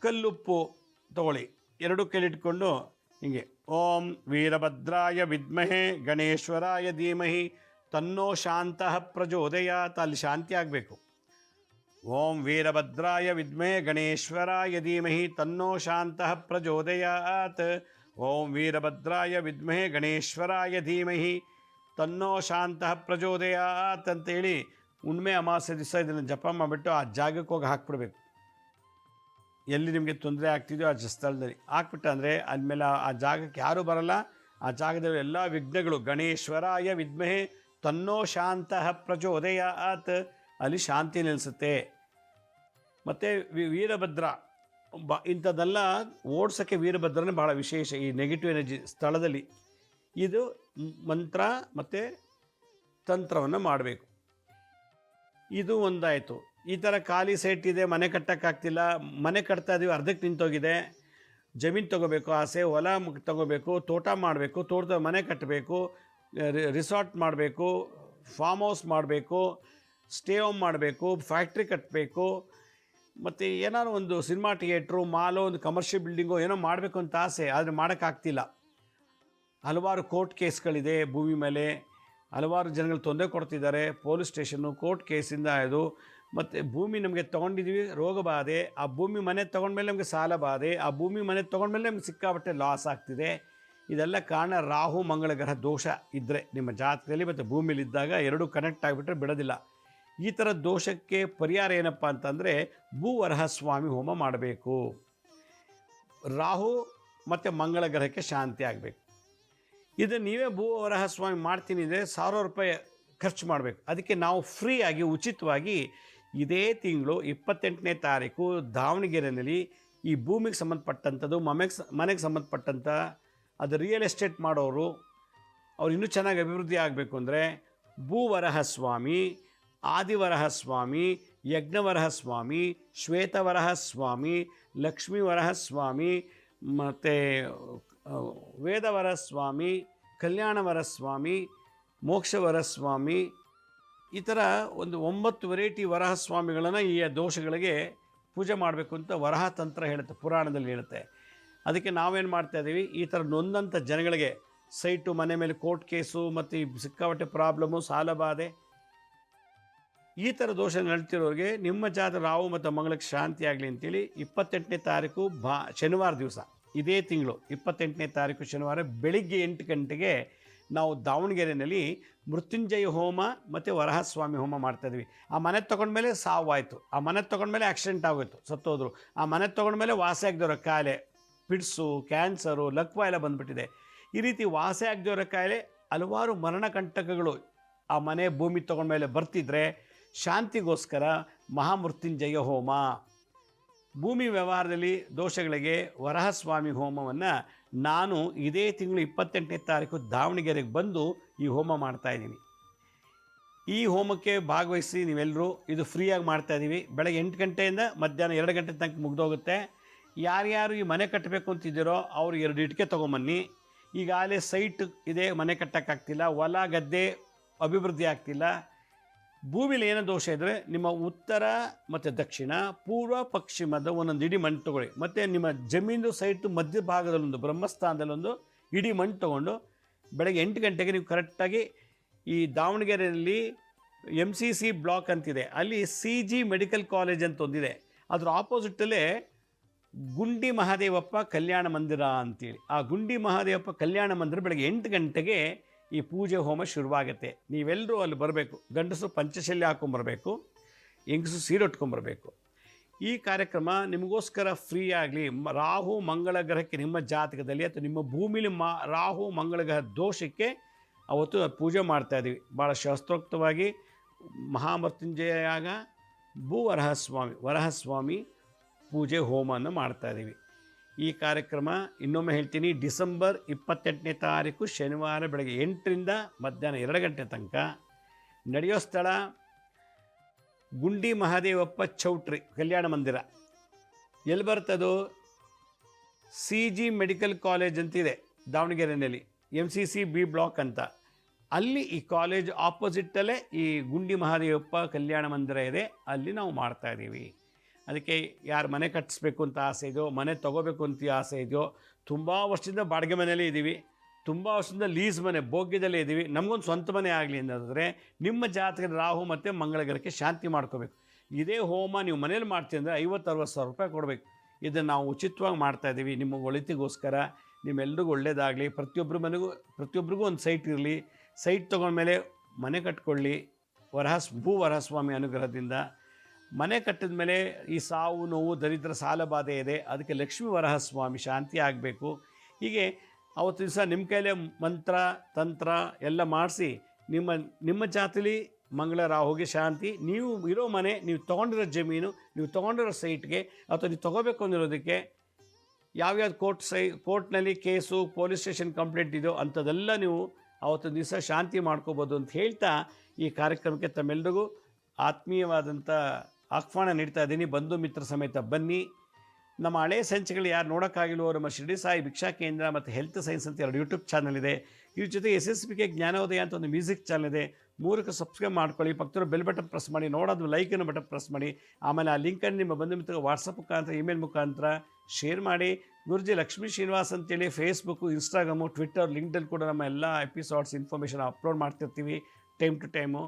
ಕಲ್ಲುಪ್ಪು ತಗೊಳ್ಳಿ, ಎರಡು ಕೈಲಿಟ್ಕೊಂಡು ಹಿಂಗೆ, ಓಂ ವೀರಭದ್ರಾಯ ವಿದ್ಮಹೇ, ಗಣೇಶ್ವರಾಯ ಧೀಮಹಿ, ತನ್ನೋ ಶಾಂತಃ ಪ್ರಚೋದಯಾತ್ ಅಲ್ಲಿ ಶಾಂತಿ ಆಗಬೇಕು. ಓಂ ವೀರಭದ್ರಾಯ ವಿದ್ಮಹೇ, ಗಣೇಶ್ವರಾಯ ಧೀಮಹಿ, ತನ್ನೋ ಶಾಂತಃ ಪ್ರಚೋದಯಾತ್. ಓಂ ವೀರಭದ್ರಾಯ ವಿದ್ಮಹೇ, ಗಣೇಶ್ವರಾಯ ಧೀಮಹಿ ತನ್ನೋ ಶಾಂತಃ ಪ್ರಚೋದಯಾತ್ ಅಂತೇಳಿ ಉಣ್ಮೆ ಅಮಾವಾಸ್ಯೆ ದಿವಸ ಇದನ್ನು ಜಪ ಮಾಡಿಬಿಟ್ಟು ಆ ಜಾಗಕ್ಕೆ ಹೋಗಿ ಹಾಕ್ಬಿಡ್ಬೇಕು. ಎಲ್ಲಿ ನಿಮಗೆ ತೊಂದರೆ ಆಗ್ತಿದೆಯೋ ಆ ಸ್ಥಳದಲ್ಲಿ. ಹಾಕ್ಬಿಟ್ಟು ಅಂದರೆ ಅದ್ಮೇಲೆ ಆ ಜಾಗಕ್ಕೆ ಯಾರೂ ಬರಲ್ಲ. ಆ ಜಾಗದಲ್ಲಿ ಎಲ್ಲ ವಿಘ್ನಗಳು. ಗಣೇಶ್ವರಾಯ ವಿದ್ಮಹೆ ತನ್ನೋ ಶಾಂತಃ ಪ್ರಚೋದಯಾತ್. ಅಲ್ಲಿ ಶಾಂತಿ ನೆಲೆಸುತ್ತೆ. ಮತ್ತು ವೀರಭದ್ರ ಬ ಇಂಥದ್ದೆಲ್ಲ ಓಡ್ಸೋಕ್ಕೆ ವೀರಭದ್ರನೇ ಭಾಳ ವಿಶೇಷ ಈ ನೆಗೆಟಿವ್ ಎನರ್ಜಿ ಸ್ಥಳದಲ್ಲಿ. ಇದು ಮಂತ್ರ ಮತ್ತು ತಂತ್ರವನ್ನು ಮಾಡಬೇಕು. ಇದು ಒಂದಾಯಿತು. ಈ ಥರ ಖಾಲಿ ಸೈಟ್ ಇದೆ, ಮನೆ ಕಟ್ಟೋಕ್ಕಾಗ್ತಿಲ್ಲ ಮನೆ ಕಟ್ತಾ ಇದೀವಿ, ಅರ್ಧಕ್ಕೆ ನಿಂತೋಗಿದೆ, ಜಮೀನು ತೊಗೋಬೇಕು, ಆಸೆ, ಹೊಲ ತೊಗೋಬೇಕು, ತೋಟ ಮಾಡಬೇಕು, ತೋಟದ ಮನೆ ಕಟ್ಟಬೇಕು ರಿಸಾರ್ಟ್ ಮಾಡಬೇಕು ಫಾರ್ಮ್ ಹೌಸ್ ಮಾಡಬೇಕು ಸ್ಟೇ ಹೋಮ್ ಮಾಡಬೇಕು ಫ್ಯಾಕ್ಟ್ರಿ ಕಟ್ಟಬೇಕು ಮತ್ತು ಏನಾದ್ರು ಒಂದು ಸಿನಿಮಾ ಥಿಯೇಟ್ರು ಮಾಲು ಒಂದು ಕಮರ್ಷಿಯಲ್ ಬಿಲ್ಡಿಂಗು ಏನೋ ಮಾಡಬೇಕು ಅಂತ ಆಸೆ, ಆದರೆ ಮಾಡೋಕ್ಕಾಗ್ತಿಲ್ಲ ಹಲವಾರು ಕೋರ್ಟ್ ಕೇಸ್ಗಳಿದೆ. ಭೂಮಿ ಮೇಲೆ ಹಲವಾರು ಜನಗಳು ತೊಂದರೆ ಕೊಡ್ತಿದ್ದಾರೆ. ಪೊಲೀಸ್ ಸ್ಟೇಷನ್ನು ಕೋರ್ಟ್ ಕೇಸಿಂದ ಇದು ಮತ್ತು ಭೂಮಿ ನಮಗೆ ತೊಗೊಂಡಿದ್ದೀವಿ, ರೋಗ ಬಾಧೆ. ಆ ಭೂಮಿ ಮನೆ ತೊಗೊಂಡ್ಮೇಲೆ ನಮಗೆ ಸಾಲ ಬಾಧೆ. ಆ ಭೂಮಿ ಮನೆ ತೊಗೊಂಡ್ಮೇಲೆ ನಮಗೆ ಸಿಕ್ಕಾಪಟ್ಟೆ ಲಾಸ್ ಆಗ್ತಿದೆ. ಇದೆಲ್ಲ ಕಾರಣ ರಾಹು ಮಂಗಳ ಗ್ರಹ ದೋಷ ಇದ್ದರೆ ನಿಮ್ಮ ಜಾತಕದಲ್ಲಿ ಮತ್ತು ಭೂಮಿಲಿ ಇದ್ದಾಗ ಎರಡೂ ಕನೆಕ್ಟ್ ಆಗಿಬಿಟ್ರೆ ಬಿಡೋದಿಲ್ಲ. ಈ ಥರ ದೋಷಕ್ಕೆ ಪರಿಹಾರ ಏನಪ್ಪ ಅಂತಂದರೆ ಭೂವರಹ ಸ್ವಾಮಿ ಹೋಮ ಮಾಡಬೇಕು. ರಾಹು ಮತ್ತು ಮಂಗಳ ಗ್ರಹಕ್ಕೆ ಶಾಂತಿ ಆಗಬೇಕು. ಇದು ನೀವೇ ಭೂವರಹ ಸ್ವಾಮಿ ಮಾಡ್ತೀನಿ ಅಂದರೆ ಸಾವಿರ ರೂಪಾಯಿ ಖರ್ಚು ಮಾಡಬೇಕು. ಅದಕ್ಕೆ ನಾವು ಫ್ರೀಯಾಗಿ ಉಚಿತವಾಗಿ ಇದೇ ತಿಂಗಳು ಇಪ್ಪತ್ತೆಂಟನೇ ತಾರೀಕು ದಾವಣಗೆರೆಯಲ್ಲಿ ಈ ಭೂಮಿಗೆ ಸಂಬಂಧಪಟ್ಟಂಥದ್ದು, ಮಮೆಗೆ ಮನೆಗೆ ಸಂಬಂಧಪಟ್ಟಂಥ ಅದು ರಿಯಲ್ ಎಸ್ಟೇಟ್ ಮಾಡೋರು, ಅವ್ರು ಇನ್ನೂ ಚೆನ್ನಾಗಿ ಅಭಿವೃದ್ಧಿ ಆಗಬೇಕು ಅಂದರೆ ಭೂವರಹ ಸ್ವಾಮಿ ಆದಿವರಹ ಸ್ವಾಮಿ ಯಜ್ಞವರಹ ಸ್ವಾಮಿ ಮತ್ತು ವೇದವರ ಸ್ವಾಮಿ ಮೋಕ್ಷವರಸ್ವಾಮಿ ಸ್ವಾಮಿ ಮೋಕ್ಷವರ ಸ್ವಾಮಿ ಈ ಥರ ಒಂದು ಒಂಬತ್ತು ವೆರೈಟಿ ವರಹ ಸ್ವಾಮಿಗಳನ್ನು ಈ ದೋಷಗಳಿಗೆ ಪೂಜೆ ಮಾಡಬೇಕು ಅಂತ ವರಹ ತಂತ್ರ ಹೇಳುತ್ತೆ, ಪುರಾಣದಲ್ಲಿ ಹೇಳುತ್ತೆ. ಅದಕ್ಕೆ ನಾವೇನು ಮಾಡ್ತಾ ಇದ್ದೀವಿ ಈ ಥರ ನೊಂದಂಥ ಜನಗಳಿಗೆ ಸೈಟು, ಮನೆ ಮೇಲೆ ಕೋರ್ಟ್ ಕೇಸು ಮತ್ತು ಈ ಸಿಕ್ಕಾಪಟ್ಟೆ ಪ್ರಾಬ್ಲಮು ಸಾಲ ಬಾಧೆ ಈ ಥರ ದೋಷ ನಡ್ತಿರೋರಿಗೆ ನಿಮ್ಮ ಜಾತ ರಾವು ಮತ್ತು ಮಂಗಳಕ್ಕೆ ಶಾಂತಿ ಆಗಲಿ ಅಂತೇಳಿ ಇಪ್ಪತ್ತೆಂಟನೇ ತಾರೀಕು ಭಾ, ಶನಿವಾರ ದಿವಸ. ಇದೇ ತಿಂಗಳು, ಇಪ್ಪತ್ತೆಂಟನೇ ತಾರೀಕು ಶನಿವಾರ ಬೆಳಿಗ್ಗೆ ಎಂಟು ಗಂಟೆಗೆ ನಾವು ದಾವಣಗೆರೆಯಲ್ಲಿ ಮೃತ್ಯುಂಜಯ ಹೋಮ ಮತ್ತು ವರಹಸ್ವಾಮಿ ಹೋಮ ಮಾಡ್ತಾಯಿದ್ವಿ ಆ ಮನೆ ತೊಗೊಂಡ್ಮೇಲೆ ಸಾವು ಆಯಿತು ಆ ಮನೆ ತೊಗೊಂಡ್ಮೇಲೆ ಆಕ್ಸಿಡೆಂಟ್ ಆಗೋಯ್ತು, ಸತ್ತೋದ್ರು. ಆ ಮನೆ ತೊಗೊಂಡ್ಮೇಲೆ ವಾಸಿ ಆಗದವರ ಕಾಯಿಲೆ, ಪಿಡ್ಸು, ಕ್ಯಾನ್ಸರು, ಲಕ್ವ ಎಲ್ಲ ಬಂದ್ಬಿಟ್ಟಿದೆ. ಈ ರೀತಿ ವಾಸಿ ಆಗದವರ ಕಾಯಿಲೆ, ಹಲವಾರು ಮರಣಕಂಟಕಗಳು ಆ ಮನೆ ಭೂಮಿ ತೊಗೊಂಡ್ಮೇಲೆ ಬರ್ತಿದ್ರೆ ಶಾಂತಿಗೋಸ್ಕರ ಮಹಾಮೃತ್ಯುಂಜಯ ಹೋಮ. ಭೂಮಿ ವ್ಯವಹಾರದಲ್ಲಿ ದೋಷಗಳಿಗೆ ವರಹಸ್ವಾಮಿ ಹೋಮವನ್ನು ನಾನು ಇದೇ ತಿಂಗಳು ಇಪ್ಪತ್ತೆಂಟನೇ ತಾರೀಕು ದಾವಣಗೆರೆಗೆ ಬಂದು ಈ ಹೋಮ ಮಾಡ್ತಾಯಿದ್ದೀನಿ ಈ ಹೋಮಕ್ಕೆ ಭಾಗವಹಿಸಿ ನೀವೆಲ್ಲರೂ ಇದು ಫ್ರೀಯಾಗಿ ಮಾಡ್ತಾಯಿದ್ದೀವಿ ಬೆಳಗ್ಗೆ ಎಂಟು ಗಂಟೆಯಿಂದ ಮಧ್ಯಾಹ್ನ ಎರಡು ಗಂಟೆ ತನಕ ಮುಗ್ದೋಗುತ್ತೆ. ಯಾರ್ಯಾರು ಈ ಮನೆ ಕಟ್ಟಬೇಕು ಅಂತಿದ್ದೀರೋ ಅವ್ರು ಎರಡು ಇಟ್ಕೆ ತೊಗೊಂಬನ್ನಿ. ಈಗಾಗಲೇ ಸೈಟ್ ಇದೆ, ಮನೆ ಕಟ್ಟೋಕ್ಕಾಗ್ತಿಲ್ಲ. ಹೊಲ, ಗದ್ದೆ ಅಭಿವೃದ್ಧಿ ಆಗ್ತಿಲ್ಲ. ಭೂಮಿಲಿ ಏನೋ ದೋಷ ಇದ್ದರೆ ನಿಮ್ಮ ಉತ್ತರ ಮತ್ತು ದಕ್ಷಿಣ, ಪೂರ್ವ, ಪಶ್ಚಿಮದ ಒಂದೊಂದು ಇಡೀ ಮಣ್ಣು ತಗೊಳ್ಳಿ. ಮತ್ತು ನಿಮ್ಮ ಜಮೀನು ಸೈಟು ಮಧ್ಯ ಭಾಗದಲ್ಲೊಂದು ಬ್ರಹ್ಮಸ್ಥಾನದಲ್ಲೊಂದು ಇಡೀ ಮಣ್ಣು ತೊಗೊಂಡು ಬೆಳಗ್ಗೆ ಎಂಟು ಗಂಟೆಗೆ ನೀವು ಕರೆಕ್ಟಾಗಿ ಈ ದಾವಣಗೆರೆಯಲ್ಲಿ ಎಂ ಸಿ ಸಿ ಬ್ಲಾಕ್ ಅಂತಿದೆ. ಅಲ್ಲಿ ಸಿ ಜಿ ಮೆಡಿಕಲ್ ಕಾಲೇಜ್ ಅಂತ ಒಂದಿದೆ. ಅದರ ಆಪೋಸಿಟಲ್ಲೇ ಗುಂಡಿ ಮಹಾದೇವಪ್ಪ ಕಲ್ಯಾಣ ಮಂದಿರ ಅಂತೇಳಿ ಆ ಗುಂಡಿ ಮಹಾದೇವಪ್ಪ ಕಲ್ಯಾಣ ಮಂದಿರ ಬೆಳಗ್ಗೆ ಎಂಟು ಗಂಟೆಗೆ ಈ ಪೂಜೆ ಹೋಮ ಶುರುವಾಗುತ್ತೆ. ನೀವೆಲ್ಲರೂ ಅಲ್ಲಿ ಬರಬೇಕು. ಗಂಡಸು ಪಂಚಶಲ್ಯ ಹಾಕೊಂಬರ್ಬೇಕು. ಹೆಂಗಸು ಸೀರೆ ಉಟ್ಕೊಂಬರ್ಬೇಕು ಈ ಕಾರ್ಯಕ್ರಮ ನಿಮಗೋಸ್ಕರ ಫ್ರೀ ಆಗಲಿ. ರಾಹು, ಮಂಗಳ ಗ್ರಹಕ್ಕೆ ನಿಮ್ಮ ಜಾತಕದಲ್ಲಿ ಅಥವಾ ನಿಮ್ಮ ಭೂಮಿಲಿ ಮಾ, ರಾಹು, ಮಂಗಳ ಗ್ರಹ ದೋಷಕ್ಕೆ ಅವತ್ತು ಪೂಜೆ ಮಾಡ್ತಾ ಇದ್ದೀವಿ ಭಾಳ ಶಾಸ್ತ್ರೋಕ್ತವಾಗಿ ಮಹಾಮೃತ್ಯುಂಜಯಾಗ ಭೂ ವರಹಸ್ವಾಮಿ ವರಹಸ್ವಾಮಿ ಪೂಜೆ ಹೋಮವನ್ನು ಮಾಡ್ತಾ ಇದ್ದೀವಿ ಈ ಕಾರ್ಯಕ್ರಮ ಇನ್ನೊಮ್ಮೆ ಹೇಳ್ತೀನಿ, ಡಿಸೆಂಬರ್ ಇಪ್ಪತ್ತೆಂಟನೇ ತಾರೀಕು ಶನಿವಾರ ಬೆಳಗ್ಗೆ ಎಂಟರಿಂದ ಮಧ್ಯಾಹ್ನ ಎರಡು ಗಂಟೆ ತನಕ ನಡೆಯೋ ಸ್ಥಳ ಗುಂಡಿ ಮಹಾದೇವಪ್ಪ ಚೌಟ್ರಿ, ಕಲ್ಯಾಣ ಮಂದಿರ. ಎಲ್ಲಿ ಬರ್ತದೋ? ಸಿ ಜಿ ಮೆಡಿಕಲ್ ಕಾಲೇಜ್ ಅಂತಿದೆ ದಾವಣಗೆರೆಯಲ್ಲಿ M C C B block ಅಂತ. ಅಲ್ಲಿ ಈ ಕಾಲೇಜ್ ಆಪೋಸಿಟ್ಟಲ್ಲೇ ಈ ಗುಂಡಿ ಮಹಾದೇವಪ್ಪ ಕಲ್ಯಾಣ ಮಂದಿರ ಇದೆ, ಅಲ್ಲಿ ನಾವು ಮಾಡ್ತಾ ಇದ್ದೀವಿ. ಅದಕ್ಕೆ ಯಾರು ಮನೆ ಕಟ್ಟಿಸ್ಬೇಕು ಅಂತ ಆಸೆ ಇದೆಯೋ, ಮನೆ ತೊಗೋಬೇಕು ಅಂತ ಆಸೆ ಇದೆಯೋ, ತುಂಬ ವರ್ಷದಿಂದ ಬಾಡಿಗೆ ಮನೆಯಲ್ಲೇ ಇದ್ದೀವಿ ತುಂಬ ವರ್ಷದಿಂದ ಲೀಸ್ ಮನೆ, ಭೋಗ್ಯದಲ್ಲೇ ಇದ್ದೀವಿ ನಮಗೊಂದು ಸ್ವಂತ ಮನೆ ಆಗಲಿ ಅಂತಂದರೆ ನಿಮ್ಮ ಜಾತಕದ ರಾಹು ಮತ್ತು ಮಂಗಳಗ್ರಹಕ್ಕೆ ಶಾಂತಿ ಮಾಡ್ಕೋಬೇಕು. ಇದೇ ಹೋಮ ನೀವು ಮನೇಲಿ ಮಾಡ್ತೀವಿ ಅಂದರೆ ಐವತ್ತು ಅರವತ್ತು ಸಾವಿರ ರೂಪಾಯಿ ಕೊಡಬೇಕು. ಇದನ್ನು ನಾವು ಉಚಿತವಾಗಿ ಮಾಡ್ತಾ ಇದ್ದೀವಿ ನಿಮ್ಮ ಒಳಿತಿಗೋಸ್ಕರ ನಿಮ್ಮೆಲ್ಲರಿಗೂ ಒಳ್ಳೇದಾಗಲಿ. ಪ್ರತಿಯೊಬ್ಬರ ಮನೆಗೂ ಪ್ರತಿಯೊಬ್ಬರಿಗೂ ಒಂದು ಸೈಟ್ ಇರಲಿ. ಸೈಟ್ ತೊಗೊಂಡ್ಮೇಲೆ ಮನೆ ಕಟ್ಕೊಳ್ಳಿ. ವರಹಸ್, ಭೂ ವರಹಸ್ವಾಮಿ ಅನುಗ್ರಹದಿಂದ ಮನೆ ಕಟ್ಟಿದ ಮೇಲೆ ಈ ಸಾವು, ನೋವು, ದರಿದ್ರ ಸಾಲ ಬಾಧೆ ಇದೆ. ಅದಕ್ಕೆ ಲಕ್ಷ್ಮೀ ವರಹಸ್ವಾಮಿ ಶಾಂತಿ ಆಗಬೇಕು. ಹೀಗೆ ಅವತ್ತು ದಿವಸ ನಿಮ್ಮ ಕೈಲೇ ಮಂತ್ರ, ತಂತ್ರ ಎಲ್ಲ ಮಾಡಿಸಿ ನಿಮ್ಮ ನಿಮ್ಮ ಜಾತಿಲಿ ಮಂಗಳ ರಾಹುಗೆ ಶಾಂತಿ. ನೀವು ಇರೋ ಮನೆ, ನೀವು ತೊಗೊಂಡಿರೋ ಜಮೀನು, ನೀವು ತೊಗೊಂಡಿರೋ ಸೈಟ್ಗೆ ಅಥವಾ ನೀವು ತೊಗೋಬೇಕು ಅಂದಿರೋದಕ್ಕೆ ಯಾವ್ಯಾವ್ದು ಕೋರ್ಟ್ ಸೈ, ಕೋರ್ಟ್ನಲ್ಲಿ ಕೇಸು, ಪೊಲೀಸ್ ಸ್ಟೇಷನ್ ಕಂಪ್ಲೇಂಟ್ ಇದೆಯೋ ಅಂಥದ್ದೆಲ್ಲ ನೀವು ಅವತ್ತು ದಿವಸ ಶಾಂತಿ ಮಾಡ್ಕೋಬೋದು ಅಂತ ಹೇಳ್ತಾ ಈ ಕಾರ್ಯಕ್ರಮಕ್ಕೆ ತಮ್ಮೆಲ್ಲರಿಗೂ ಆತ್ಮೀಯವಾದಂಥ ಆಹ್ವಾನ ನೀಡ್ತಾ ಇದ್ದೀನಿ. ಬಂಧು ಮಿತ್ರ ಸಮೇತ ಬನ್ನಿ. ನಮ್ಮ ಹಳೆಯ ಸಂಚಿಕೆಗಳು ಯಾರು ನೋಡೋಕ್ಕಾಗಿಲ್ವೋ ನಮ್ಮ ಶಿರ್ಡಿ ಸಾಯಿ ಭಿಕ್ಷಾ ಕೇಂದ್ರ ಮತ್ತು ಹೆಲ್ತ್ ಸೈನ್ಸ್ ಅಂತ ಎರಡು ಯೂಟ್ಯೂಬ್ ಚಾನಲ್ ಇದೆ. ಇದ್ರ ಜೊತೆ ಎಸ್ ಎಸ್ ಬಿ ಜ್ಞಾನೋದಯ ಅಂತ ಒಂದು ಮ್ಯೂಸಿಕ್ ಚಾನಲ್ ಇದೆ. ಮೂರಕ್ಕೆ ಸಬ್ಸ್ಕ್ರೈಬ್ ಮಾಡ್ಕೊಳ್ಳಿ. ಪಕ್ಕದ ಬೆಲ್ ಬಟನ್ ಪ್ರೆಸ್ ಮಾಡಿ. ನೋಡೋದು ಲೈಕನ್ನು ಬಟನ್ ಪ್ರೆಸ್ ಮಾಡಿ. ಆಮೇಲೆ ಆ ಲಿಂಕನ್ನು ನಿಮ್ಮ ಬಂಧು ಮಿತ್ರ ವಾಟ್ಸಪ್ ಮುಖಾಂತರ, ಇಮೇಲ್ ಮುಖಾಂತರ ಶೇರ್ ಮಾಡಿ. ಗುರುಜಿ ಲಕ್ಷ್ಮೀ ಶ್ರೀನಿವಾಸ್ ಅಂತೇಳಿ ಫೇಸ್ಬುಕ್ಕು ಇನ್ಸ್ಟಾಗ್ರಾಮು ಟ್ವಿಟ್ಟರ್ ಲಿಂಕ್ಡಲ್ಲಿ ಕೂಡ ನಮ್ಮ ಎಲ್ಲ ಎಪಿಸೋಡ್ಸ್ ಇನ್ಫಾರ್ಮೇಷನ್ ಅಪ್ಲೋಡ್ ಮಾಡ್ತಿರ್ತೀವಿ. ಟೈಮ್ ಟು ಟೈಮು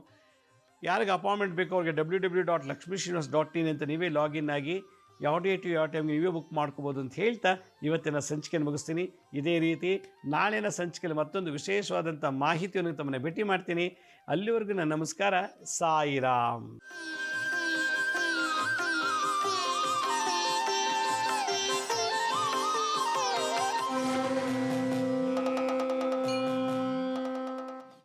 ಯಾರಿಗೆ ಅಪಾಯಿಂಟ್ಮೆಂಟ್ ಬೇಕೋ ಅವ್ರಿಗೆ W W dot Lakshmi Srinivas dot in ಅಂತ ನೀವೇ ಲಾಗಿನ್ ಆಗಿ ಯಾವ ಡೇಟು ಯಾವ ಟೈಮ್ಗೆ ನೀವೇ ಬುಕ್ ಮಾಡ್ಕೋಬೋದು ಅಂತ ಹೇಳ್ತಾ ಇವತ್ತಿನ ಸಂಚಿಕೆಯನ್ನು ಮುಗಿಸ್ತೀನಿ. ಇದೇ ರೀತಿ ನಾಳಿನ ಸಂಚಿಕೆಯಲ್ಲಿ ಮತ್ತೊಂದು ವಿಶೇಷವಾದಂಥ ಮಾಹಿತಿಯನ್ನು ತಮ್ಮನ್ನು ಭೇಟಿ ಮಾಡ್ತೀನಿ. ಅಲ್ಲಿವರೆಗೂ ನನ್ನ ನಮಸ್ಕಾರ. ಸಾಯಿರಾಮ್.